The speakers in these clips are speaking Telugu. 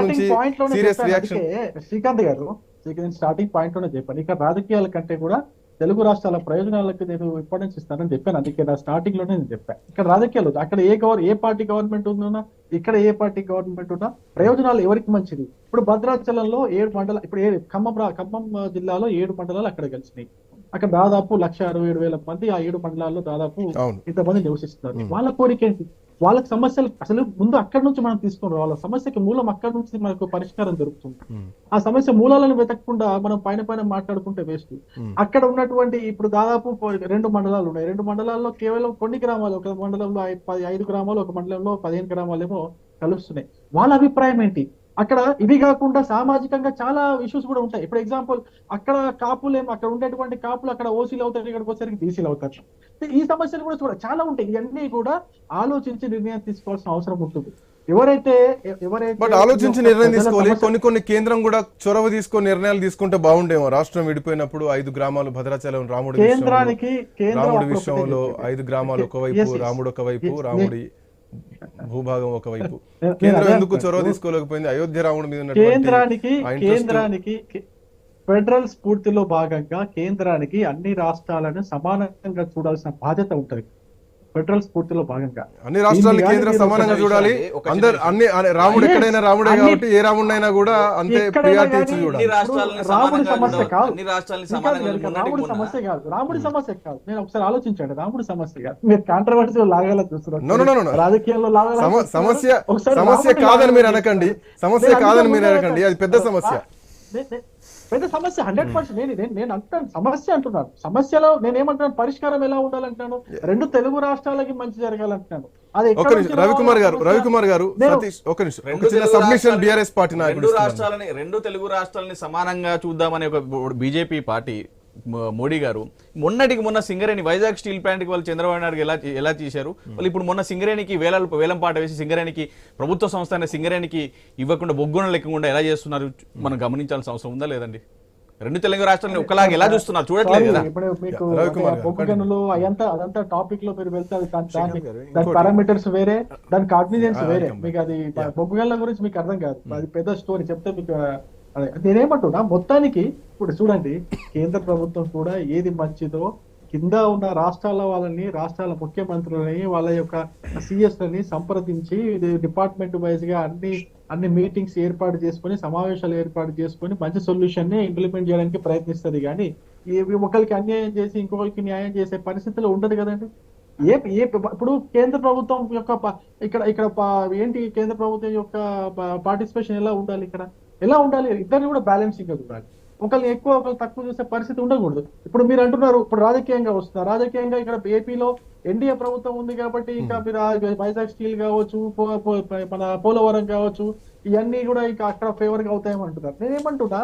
నుంచి సీరియస్ రియాక్షన్ శ్రీకాంత్ గారు స్టార్టింగ్ పాయింట్లోనే చెప్పాను. ఇక రాజకీయాల కంటే కూడా తెలుగు రాష్ట్రాల ప్రయోజనాలకు నేను ఇంపార్టెన్స్ ఇస్తానని చెప్పాను. అందుకే నా స్టార్టింగ్లోనే నేను చెప్పాను. ఇక్కడ రాజకీయాలు. అక్కడ ఏ గవర్ ఏ పార్టీ గవర్నమెంట్ ఉందన్నా ఇక్కడ ఏ పార్టీ గవర్నమెంట్ ఉన్నా ప్రయోజనాలు ఎవరికి మంచిది? ఇప్పుడు భద్రాచలంలో ఏడు మండల ఇప్పుడు ఏ ఖమ్మం ఖమ్మం జిల్లాలో ఏడు మండలాలు అక్కడ కలిసినాయి. అక్కడ దాదాపు లక్ష అరవై ఏడు వేల మంది ఆ ఏడు మండలాల్లో దాదాపు ఇంతమంది నివసిస్తున్నారు. వాళ్ళ కోరిక ఏంటి? వాళ్ళకి సమస్యలు అసలు ముందు అక్కడి నుంచి మనం తీసుకుని వాళ్ళ సమస్యకి మూలం అక్కడి నుంచి మనకు పరిష్కారం దొరుకుతుంది. ఆ సమస్య మూలాలను వెతకకుండా మనం పైన పైన మాట్లాడుకుంటే వేస్ట్. అక్కడ ఉన్నటువంటి ఇప్పుడు దాదాపు రెండు మండలాలు ఉన్నాయి. రెండు మండలాల్లో కేవలం కొన్ని గ్రామాలు ఒక మండలంలో ఐదు గ్రామాలు ఒక మండలంలో పదిహేను గ్రామాలు ఏమో కలుస్తున్నాయి. వాళ్ళ అభిప్రాయం ఏంటి? అక్కడ ఇవి కాకుండా సామాజికంగా చాలా ఇష్యూస్ కూడా ఉంటాయి. ఇప్పుడు ఎగ్జాంపుల్ అక్కడ కాపులు ఏమో అక్కడ ఉండేటువంటి కాపులు అక్కడ ఓసీలు అవుతారు ఇక్కడికి వచ్చేసరికి బీసీలు అవుతారు. ఈ సమస్యలు కూడా చూడ చాలా ఉంటాయి. ఇవన్నీ కూడా ఆలోచించి నిర్ణయం తీసుకోవాల్సిన అవసరం ఉంటుంది. ఎవరైతే ఎవరైతే బట్ ఆలోచించి నిర్ణయం తీసుకోవాలి. కొన్ని కొన్ని కేంద్రం కూడా చొరవ తీసుకొని నిర్ణయాలు తీసుకుంటే బాగుండేమో. రాష్ట్రం విడిపోయినప్పుడు ఐదు గ్రామాలు భద్రాచలం రాముడి కేంద్రానికి కేంద్రం రాముడి విషయంలో. ఐదు గ్రామాలు ఒకవైపు. రాముడు ఒకవైపు రాముడి భూభాగం ఒకవైపు కేంద్రం ఎందుకు చొరవ. తీసుకోలేకపోయింది? అయోధ్య రాముడి మీద కేంద్రానికి కేంద్రానికి ఫెడరల్ స్ఫూర్తిలో భాగంగా కేంద్రానికి అన్ని రాష్ట్రాలను సమానంగా చూడాల్సిన బాధ్యత ఉంటది. ఫెడరల్ స్ఫూర్తిలో భాగంగా అన్ని రాష్ట్రాలను దీన్ని కేంద్రం సమానంగా చూడాలి అందరు. అన్ని రాముడు. ఎక్కడైనా రాముడే కాబట్టి ఏ రాముడైనా కూడా అంతే ప్రియారిటీ ఇచ్చి అన్ని చూడాలి రాముడి సమానంగా సమస్య చూడాలి. కాదు. రాముడి సమస్య కాదు రాముడి సమస్య కాదు నేను ఒకసారి ఆలోచించాడు రాముడి సమస్య కాదు మీరు కాంట్రవర్సీ లాగాల. చూస్తున్నారు రాజకీయాల్లో లాగాల సమ- సమస్య సమస్య కాదని మీరు అనకండి. సమస్య కాదని మీరు ముందే అనకండి అది పెద్ద. సమస్య పెద్ద సమస్య హండ్రెడ్ పర్సెంట్ నేను నేను- నేను అంటాను సమస్య అంటున్నాను సమస్యలో నేను ఏమంటున్నాను పరిష్కారం ఎలా ఉండాలంటున్నాను రెండు తెలుగు రాష్ట్రాలకి మంచి జరగాలంటున్నాను ఒక నిమిషం రవికుమార్ గారు రవికుమార్ గారు సతీష్ ఒక నిమిషం ఒక రెండు చిన్న తెలుగు సబ్మిషన్ రాష్ట్రాలని- బీఆర్ఎస్ పార్టీ నాయకుడు రెండు. రాష్ట్రాలని రెండు తెలుగు రాష్ట్రాలని సమానంగా చూద్దామనే ఒక బీజేపీ పార్టీ మోడీ గారు మొన్నటికి మొన్న సింగరేణి వైజాగ్ స్టీల్ ప్లాంట్కి వాళ్ళు చంద్రబాబు నాయుడు ఎలా ఎలా చేశారు? వాళ్ళు ఇప్పుడు మొన్న సింగరేణికి వేల వేలం పాట వేసి సింగరేణికి ప్రభుత్వ సంస్థ అయిన సింగరేణికి ఇవ్వకుండా బొగ్గున లెక్కకుండా ఎలా చేస్తున్నారు? మనం గమనించాల్సిన అవసరం ఉందా లేదండి? రెండు తెలుగు రాష్ట్రాలని ఒకలాగా ఎలా చూస్తున్నారు? చూడట్లేదు కదా? ఇప్పుడు మీకు బొగ్గు గనులు అదంతా అదంతా టాపిక్లో మీరు వెళ్తే అది దాని- పారామీటర్స్ వేరే దాని కాగ్నిజెన్స్ వేరే. మీకు అది బొగ్గు గనుల గురించి మీకు అర్థం కాదు. అది పెద్ద స్టోరీ చెప్తే మీకు అదే నేనేమంటున్నా మొత్తానికి ఇప్పుడు చూడండి కేంద్ర ప్రభుత్వం కూడా ఏది మంచిదో కింద ఉన్న రాష్ట్రాల వాళ్ళని రాష్ట్రాల ముఖ్యమంత్రులని వాళ్ళ యొక్క సిఎస్లని సంప్రదించి డిపార్ట్మెంట్ వైజ్గా అన్ని అన్ని మీటింగ్స్ ఏర్పాటు చేసుకొని సమావేశాలు ఏర్పాటు చేసుకొని మంచి సొల్యూషన్ని ఇంప్లిమెంట్ చేయడానికి ప్రయత్నిస్తుంది. కానీ ఈ ఒకరికి అన్యాయం చేసి ఇంకొకరికి న్యాయం చేసే పరిస్థితులు ఉండదు కదండి. ఏ ఏ ఇప్పుడు కేంద్ర ప్రభుత్వం యొక్క ప- ఇక్కడ ఇక్కడ ఏంటి కేంద్ర ప్రభుత్వం యొక్క పార్టిసిపేషన్ ఎలా ఉండాలి ఇక్కడ? ఎలా ఉండాలి? ఇద్దరిని కూడా బ్యాలెన్సింగ్గా చూడాలి. ఒకరిని ఎక్కువ ఒకరు తక్కువ చూసే పరిస్థితి ఉండకూడదు. ఇప్పుడు మీరు అంటున్నారు ఇప్పుడు రాజకీయంగా వస్తున్నారు రాజకీయంగా ఇక్కడ ఏపీలో ఎన్డీఏ ప్రభుత్వం ఉంది కాబట్టి ఇంకా మీరు వైజాగ్ స్టీల్ కావచ్చు మన పోలవరం కావచ్చు ఇవన్నీ కూడా ఇంకా అక్కడ ఫేవర్గా అవుతాయేమో అంటున్నారు. నేనేమంటున్నా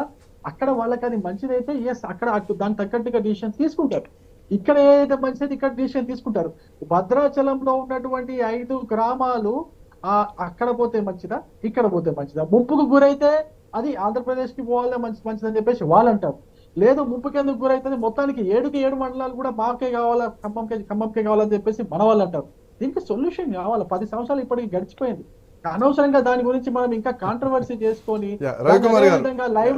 అక్కడ వాళ్ళకి అది మంచిదైతే ఎస్ అక్కడ దానికి తగ్గట్టుగా డిసిషన్ తీసుకుంటారు. ఇక్కడ ఏదైతే మంచిది ఇక్కడ డిసిషన్ తీసుకుంటారు. భద్రాచలంలో ఉన్నటువంటి ఐదు గ్రామాలు ఆ అక్కడ పోతే మంచిదా? ఇక్కడ పోతే మంచిదా? ముప్పుకు గురైతే అది ఆంధ్రప్రదేశ్కి పోవాలే మంచి మంచిదని చెప్పేసి వాళ్ళు అంటారు లేదు ముప్పుకి ఎందుకు గురైతుంది? మొత్తానికి ఏడుకి ఏడు మండలాలు కూడా మాకే కావాలా? ఖమ్మంకే ఖమ్మంకే కావాలని చెప్పేసి మన వాళ్ళు అంటారు. దీనికి సొల్యూషన్ కావాలి? పది సంవత్సరాలు ఇప్పటికి గడిచిపోయింది. అనవసరంగా దాని గురించి మనం ఇంకా కాంట్రవర్సీ చేసుకొని రవికుమార్ గారు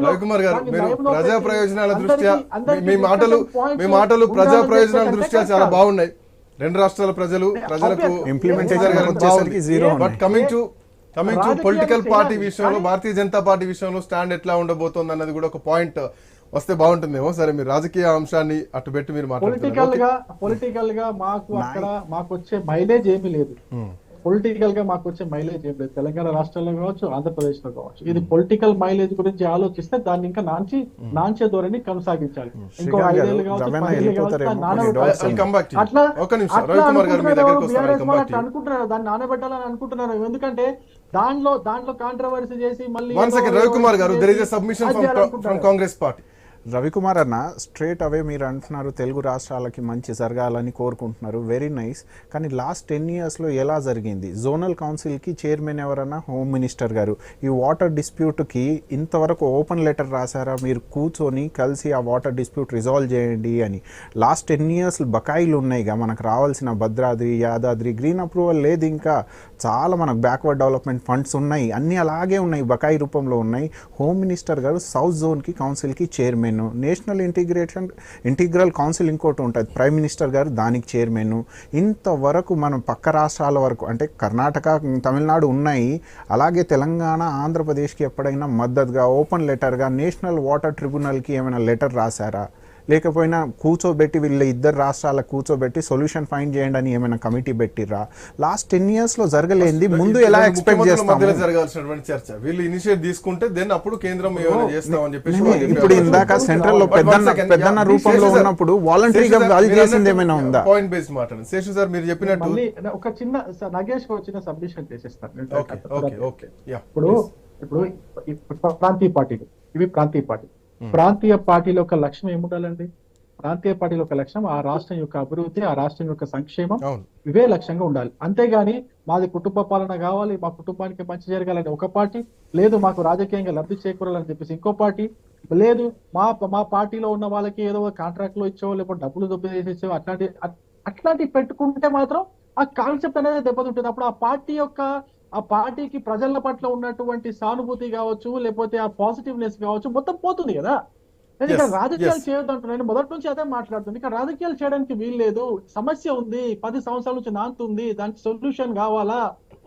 రవికుమార్ గారు మీరు ప్రజా ప్రయోజనాల దృష్ట్యా మీ- మాటలు మీ మాటలు ప్రజా ప్రయోజనాల దృష్ట్యా చాలా. బాగున్నాయి. రెండు రాష్ట్రాల ప్రజలు ప్రజలకు but. Coming to coming to రాజకీయాలు పొలిటికల్ పార్టీ. విషయంలో భారతీయ జనతా పార్టీ విషయంలో స్టాండ్ ఎట్లా ఉండబోతోంది అన్నది కూడా ఒక పాయింట్ వస్తే బాగుంటుందేమో సరే మీరు రాజకీయ అంశాన్ని అటు పెట్టి మీరు పొలిటికల్ మాట్లాడుతున్నారు గా పొలిటికల్గా మాకు అక్కడ మాకు వచ్చే మైలేజ్ ఏమీ లేదు Hmm. పొలిటికల్గా మాకు వచ్చే మైలేజ్ ఏం లేదు. తెలంగాణ రాష్ట్రంలో కావచ్చు ఆంధ్రప్రదేశ్లో కావచ్చు. ఇది పొలిటికల్ మైలేజ్ గురించి ఆలోచిస్తే దాన్ని ఇంకా నాంచి నాంచే ధోరణి కొనసాగించాలి. ఇంకో శ్రీకాంత్ గారు, ఐదేళ్ళు కావచ్చు. అట్లా అనుకుంటున్నారు, దాన్ని నానబెట్టాలని అనుకుంటున్నారు. ఎందుకంటే దానిలో దాంట్లో కాంట్రవర్సీ చేసి మళ్ళీ వన్ సెకండ్ రవికుమార్ గారు దెర్ ఇస్ ఎ చేసి submission. From Congress party Ravikumar అన్న స్ట్రేట్ అవే మీరు అంటున్నారు తెలుగు రాష్ట్రాలకి మంచి జరగాలని కోరుకుంటున్నారు. వెరీ నైస్ కానీ లాస్ట్ టెన్ ఇయర్స్లో ఎలా జరిగింది? జోనల్ కౌన్సిల్కి చైర్మన్ ఎవరన్నా? హోమ్ మినిస్టర్ గారు. ఈ వాటర్ డిస్ప్యూట్కి ఇంతవరకు ఓపెన్ లెటర్ రాశారా? మీరు కూర్చొని కలిసి ఆ వాటర్ డిస్ప్యూట్ రిజాల్వ్ చేయండి అని. లాస్ట్ టెన్ ఇయర్స్ బకాయిలు ఉన్నాయిగా. మనకు రావాల్సిన భద్రాద్రి యాదాద్రి గ్రీన్ అప్రూవల్ లేదు ఇంకా. చాలా మనకు బ్యాక్వర్డ్ డెవలప్మెంట్ ఫండ్స్ ఉన్నాయి. అన్నీ అలాగే ఉన్నాయి బకాయి రూపంలో ఉన్నాయి. హోమ్ మినిస్టర్ గారు సౌత్ జోన్కి కౌన్సిల్కి chairman. National integration integral council ఇంకోటి ఉంటుంది ప్రైమ్ మినిస్టర్ గారు దానికి చైర్మన్. ఇంతవరకు మనం పక్క రాష్ట్రాల వరకు అంటే కర్ణాటక తమిళనాడు ఉన్నాయి. అలాగే తెలంగాణ ఆంధ్రప్రదేశ్కి ఎప్పుడైనా మద్దతుగా ఓపెన్ లెటర్గా నేషనల్ వాటర్ ట్రిబ్యునల్కి ఏమైనా లెటర్ రాశారా? లేకపోయినా కూర్చోబెట్టి వీళ్ళ ఇద్దరు రాష్ట్రాలకు కూర్చోబెట్టి సొల్యూషన్ ఫైండ్ చేయండి అని ఏమైనా కమిటీ పెట్టిర్రా? లాస్ట్ టెన్ ఇయర్స్లో జరగలేంది. ముందు ఎలా ఎక్స్పెక్ట్ చేస్తాము? జరగాల్సినటువంటి చర్చ. వీళ్ళు ఇనిషియేట్ తీసుకుంటే దెన్ అప్పుడు కేంద్రం ఏమైనా చేస్తామని చెప్పేసి ఇప్పుడు ఇందాక. సెంట్రల్లో one పెద్దన్న రూపంలో ఉన్నప్పుడు వాలంటరీగా వాళ్ళు చేసింది ఏమైనా ఉందా? పాయింట్ బేస్ మాట్లాడండి. శేషు సార్ మీరు చెప్పినట్టు ఒక చిన్న నగేష్ ఒక చిన్న సబ్మిషన్ చేసేస్తాను ఓకే ఓకే ఓకే యా ఇప్పుడు ఇప్పుడు ప్రాంతీయ పార్టీలు ఇవి ప్రాంతీయ పార్టీ ప్రాంతీయ పార్టీల యొక్క లక్ష్యం ఏముండాలండి? ప్రాంతీయ పార్టీల యొక్క లక్ష్యం ఆ రాష్ట్రం యొక్క అభివృద్ధి ఆ రాష్ట్రం యొక్క సంక్షేమం ఇవే లక్ష్యంగా ఉండాలి. అంతేగాని మాది కుటుంబ పాలన కావాలి మా కుటుంబానికి మంచి జరగాలని ఒక పార్టీ లేదు మాకు రాజకీయంగా లబ్ధి చేకూరాలని చెప్పేసి ఇంకో పార్టీ లేదు మా మా పార్టీలో ఉన్న వాళ్ళకి ఏదో కాంట్రాక్ట్లో ఇచ్చో లేకపోతే డబ్బులు దొబ్బేసేసో అట్లాంటి అట్- అట్లాంటివి పెట్టుకుంటే మాత్రం ఆ కాన్సెప్ట్ అనేది దెబ్బతింటుంది. అప్పుడు ఆ పార్టీ యొక్క ఆ పార్టీకి ప్రజల పట్ల ఉన్నటువంటి సానుభూతి కావచ్చు లేకపోతే ఆ పాజిటివ్నెస్ కావచ్చు మొత్తం పోతుంది కదా. నేను ఇక్కడ రాజకీయాలు. చేయొద్దు అంటున్నాను. మొదటి నుంచి అదే మాట్లాడుతుంది. ఇక్కడ రాజకీయాలు చేయడానికి వీల్లేదు సమస్య ఉంది. పది సంవత్సరాల నుంచి నాంతుంది. దానికి సొల్యూషన్ కావాలా?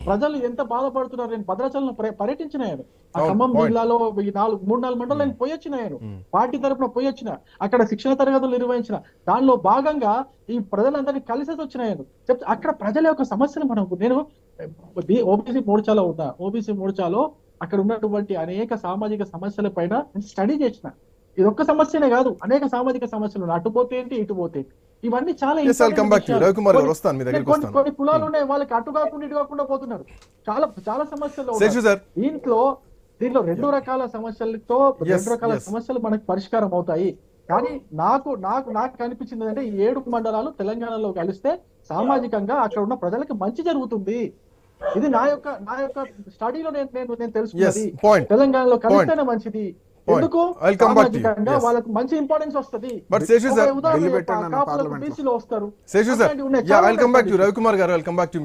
ప్రజలు ఎంత బాధపడుతున్నారు? నేను భద్రాచలం పర్యటించిన నేను ఆ అవును, ఖమ్మం. జిల్లాలో ఈ నాలుగు మూడు నాలుగు మండలం నేను పోయొచ్చిన నేను పార్టీ తరపున పోయొచ్చిన. అక్కడ శిక్షణ తరగతులు నిర్వహించిన. దానిలో భాగంగా ఈ ప్రజలందరినీ కలిసేసి వచ్చిన నేను చెప్తే అక్కడ ప్రజల యొక్క సమస్యలు మనం నేను ఓబీసీ మోర్చాలో ఉన్నా. ఓబీసీ మోర్చాలో అక్కడ ఉన్నటువంటి అనేక సామాజిక సమస్యల పైన స్టడీ చేసిన. ఇది ఒక్క సమస్యనే కాదు అనేక సామాజిక సమస్యలు. అటు పోతే ఏంటి ఇటు పోతే ఏంటి. ఇవన్నీ చాలా కొన్ని- కొన్ని- కులాలు ఉన్నాయి వాళ్ళకి అటు కాకుండా ఇటు కాకుండా పోతున్నారు. చాలా చాలా సమస్యలు. దీంట్లో దీంట్లో రెండు రకాల సమస్యలతో రెండు రకాల. సమస్యలు మనకు పరిష్కారం అవుతాయి. కానీ నాకు నాకు నాకు కనిపించింది అంటే ఈ ఏడు మండలాలు తెలంగాణలో కలిస్తే సామాజికంగా అక్కడ ఉన్న ప్రజలకు మంచి జరుగుతుంది. ఇది నా యొక్క నా యొక్క స్టడీలో నేను నేను నేను తెలుసుకున్నది. తెలంగాణలో కలిస్తేనే మంచిది. ఎందుకు. వాళ్ళకు మంచి ఇంపార్టెన్స్ వస్తుంది But శేషు సార్. బీసీలో వస్తారు Seshu sir. Yeah welcome back to. Ravikumar గారు వెల్కమ్ బ్యాక్ టు